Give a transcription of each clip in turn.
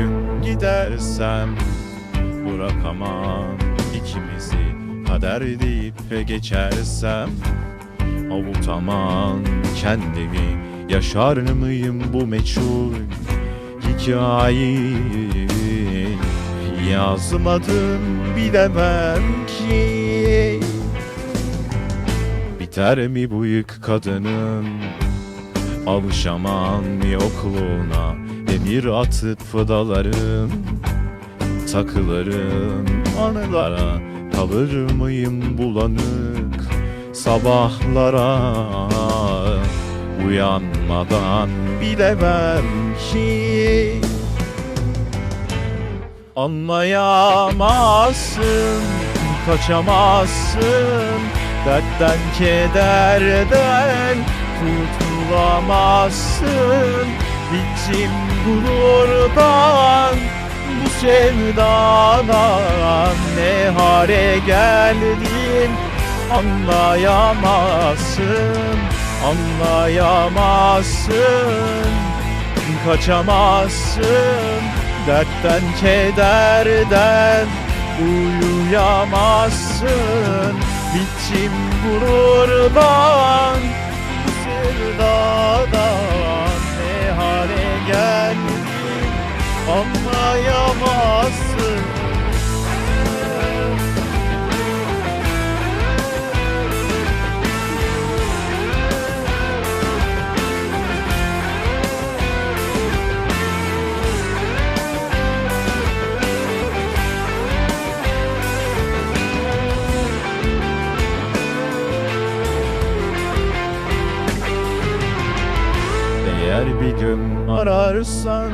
Gün gidersem Bırakamam ikimizi Kader deyip geçersem. Avutamam kendimi Yaşar mıyım bu meçhul hikayeyi Yazmadım bilemem ki. Biter mi bu yık kadının Alışamam yokluğuna Demir atıp fıdalarım Takılarım anılara Kalır mıyım bulanık Sabahlara? Uyanmadan bilemem ki Anlayamazsın, kaçamazsın Dertten kederden kurtulamazsın. Bittim gururdan, bu sevdadan Ne hale geldim anlayamazsın Anlayamazsın, kaçamazsın Dertten kederden uyuyamazsın. Bittim gururdan bu Eğer bir gün ararsan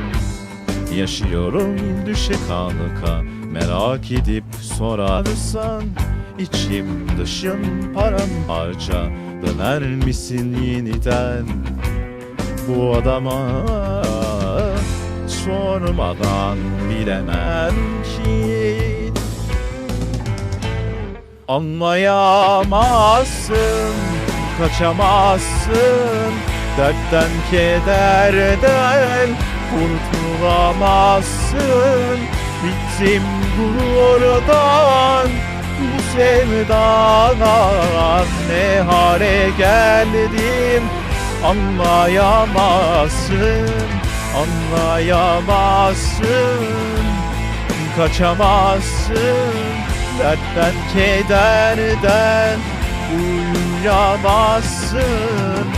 Yaşıyorum düşe kalıka Merak edip sorarsan içim dışım paramparça Döner misin yeniden Bu adama? Sormadan bilemem ki. Anlayamazsın, kaçamazsın Dertten kederden kurtulamazsın. Bittim gururdan bu sevdadan Ne hale geldim? Anlayamazsın Anlayamazsın. Kaçamazsın. Dertten kederden uyuyamazsın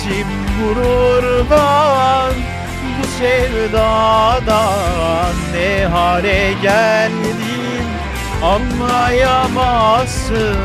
Bittim gururdan bu sevdadan Ne hale geldim anlayamazsın